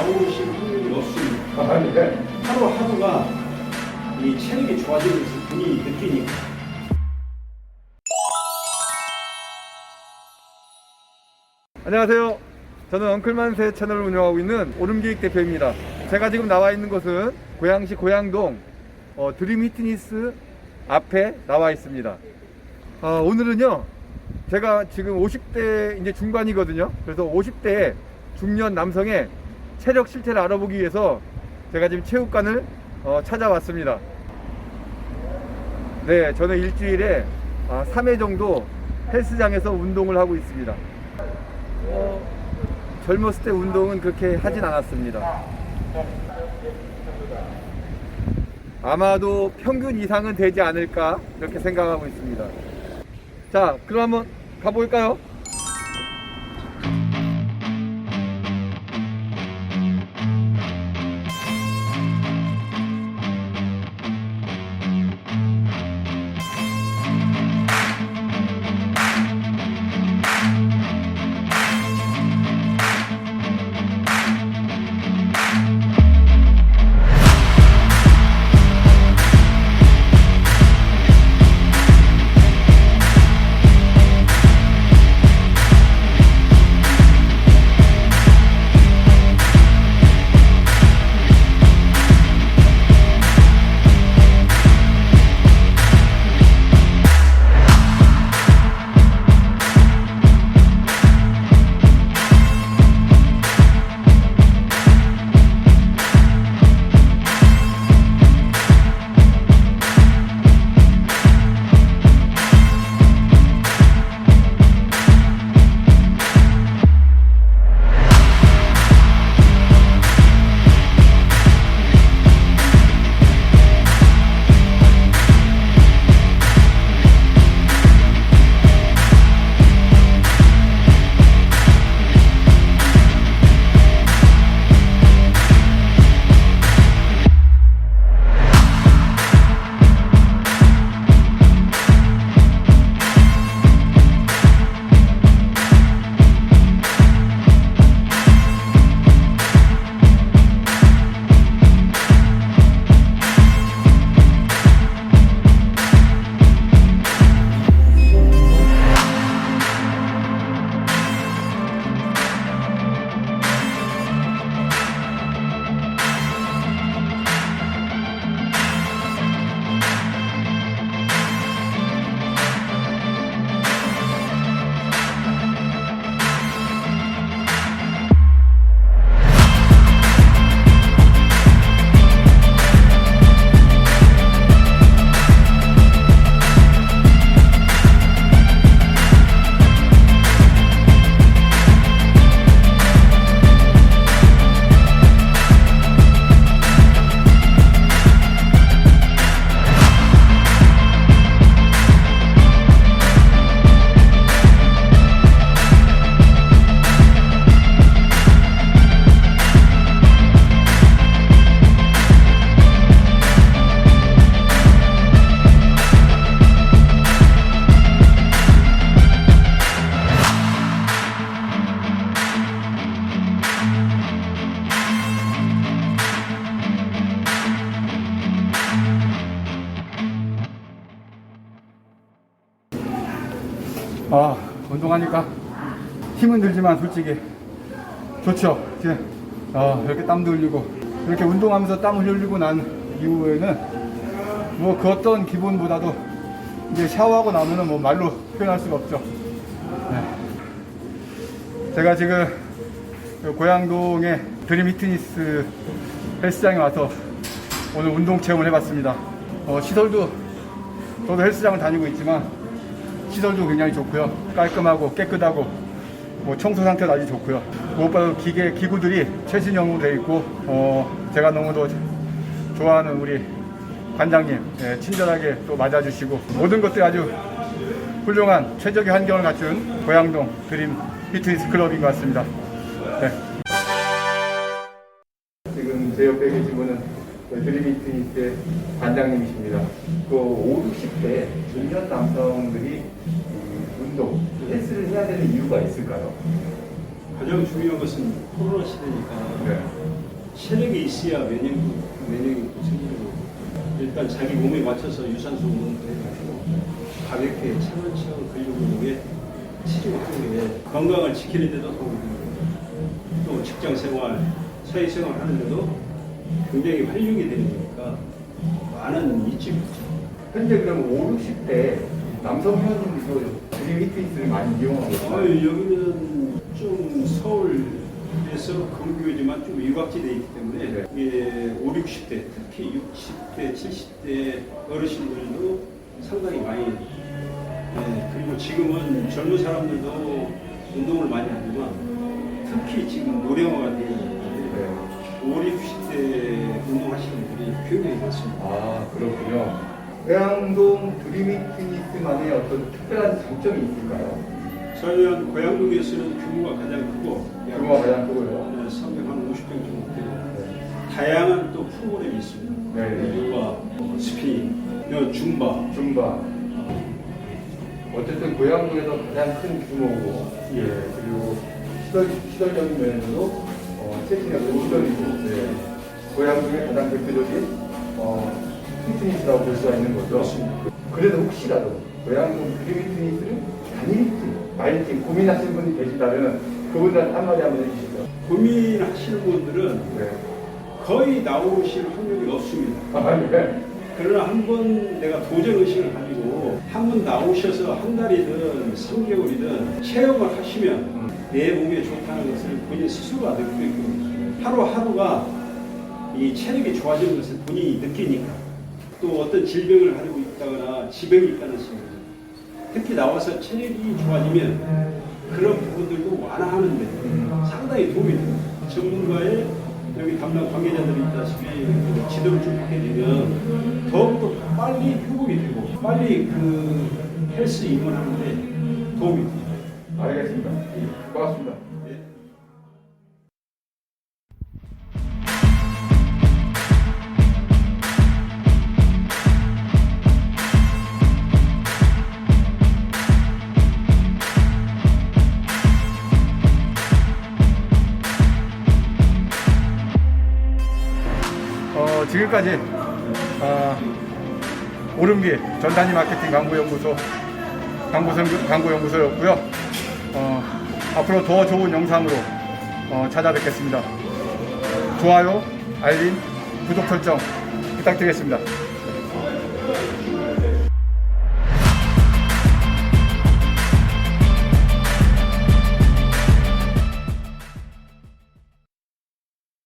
나오실 확률이 없습니다. 아, 네. 하루 하루가 이 체력이 좋아지는 것을 본인이 느끼니까. 안녕하세요. 저는 엉클만세 채널을 운영하고 있는 오름기획 대표입니다. 제가 지금 나와 있는 곳은 고양시 고양동 어, 드림 히트니스 앞에 나와 있습니다. 어, 오늘은요, 제가 지금 50대 이제 중반이거든요. 그래서 50대 중년 남성의 체력 실태를 알아보기 위해서 제가 지금 체육관을 어, 찾아왔습니다. 네, 저는 일주일에 아, 3회 정도 헬스장에서 운동을 하고 있습니다. 어, 젊었을 때 운동은 그렇게 하진 않았습니다. 아마도 평균 이상은 되지 않을까 이렇게 생각하고 있습니다. 자, 그럼 한번 가볼까요? 아, 운동하니까 힘은 들지만 솔직히 좋죠. 아, 이렇게 땀도 흘리고 이렇게 운동하면서 땀을 흘리고 난 이후에는 뭐 그 어떤 기분보다도 이제 샤워하고 나면은 뭐 말로 표현할 수가 없죠. 네. 제가 지금 그 고양동의 드림 히트니스 헬스장에 와서 오늘 운동 체험을 해봤습니다. 어, 시설도 저도 헬스장을 다니고 있지만 시설도 굉장히 좋고요. 깔끔하고 깨끗하고 뭐 청소 상태도 아주 좋고요. 무엇보다 기계 기구들이 최신형으로 되어 있고 어, 제가 너무도 좋아하는 우리 관장님 예, 친절하게 또 맞아주시고 모든 것들이 아주 훌륭한 최적의 환경을 갖춘 고양동 드림 피트니스 클럽인 것 같습니다. 네. 지금 제 옆에 계신 분은 그 드림 피트니스의 관장님이십니다. 그 5, 60대 중년 남성들이 이 운동, 헬스를 해야 되는 이유가 있을까요? 가장 중요한 것은 코로나 시대니까 네. 체력이 있어야 면역도 면역이 또 생기고 일단 자기 몸에 맞춰서 유산소 운동도 해가지고 가볍게 차근차근 근력 운동에 치료하는 게 건강을 지키는 데도 도움이 되고 또 직장 생활, 사회 생활 하는데도 굉장히 활력이 되는 거니까 많은 있죠. 현재 그럼 5, 60대 남성 회원님들도 드림 히트니스를 많이 이용하고 아, 있어요. 여기는 좀 서울에서 근교지만 좀 유곽지대에 있기 때문에 네. 이게 5, 60대, 특히 60대, 70대 어르신들도 상당히 많이 네, 그리고 지금은 젊은 사람들도 운동을 많이 하지만 특히 지금 노령화가 되어 있는데 네. 5, 60대 운동하시는 분들이 굉장히 많습니다. 아 그렇군요. 고양동 드림 히트니스만의 어떤 특별한 장점이 있을까요? 저희 고양동에서는 규모가 가장 크고 약 규모가 가장 크고요. 350평 정도 되고 네. 다양한 또 프로그램이 있습니다. 네. 요가, 뭐 스피닝, 요 줌바. 줌바. 어쨌든 고양동에서 가장 큰 규모고, 예, 그리고 시설, 시설적인 면에서도 어, 최신의 어떤 시설이고, 예, 고양동의 가장 대표적인 어, 피트니스라고 볼 수가 있는 거죠. 그래도 혹시라도 드림 피트니스를 다닐지 말지 고민하시는 분이 계시다면 그분들한테 한마디 한번 해주시죠. 고민하시는 분들은 네. 거의 나오실 확률이 없습니다. 아, 네. 그러나 한 번 내가 도전 의식을 가지고 한 번 나오셔서 한 달이든 3개월이든 체험을 하시면 내 몸에 좋 다는 것을 본인 스스로가 느끼고 있거든요. 하루하루가 이 체력이 좋아지는 것을 본인이 느끼니까 또 어떤 질병을 가지고 있다거나 지병이 있다는 식으로 특히 나와서 체력이 좋아지면 그런 부분들도 완화하는데 상당히 도움이 됩니다. 전문가의 여기 담당 관계자들이 있다시피 그 지도를 좀 받게 되면 더욱더 빨리 회복이 되고 빨리 그 헬스 입문하는데 도움이 됩니다. 알겠습니다. 고맙습니다. 어, 지금까지 어, 오름기 전단위 마케팅 광고연구소 광고선, 광고연구소였고요. 어, 앞으로 더 좋은 영상으로 어, 찾아뵙겠습니다. 좋아요, 알림, 구독 설정 부탁드리겠습니다.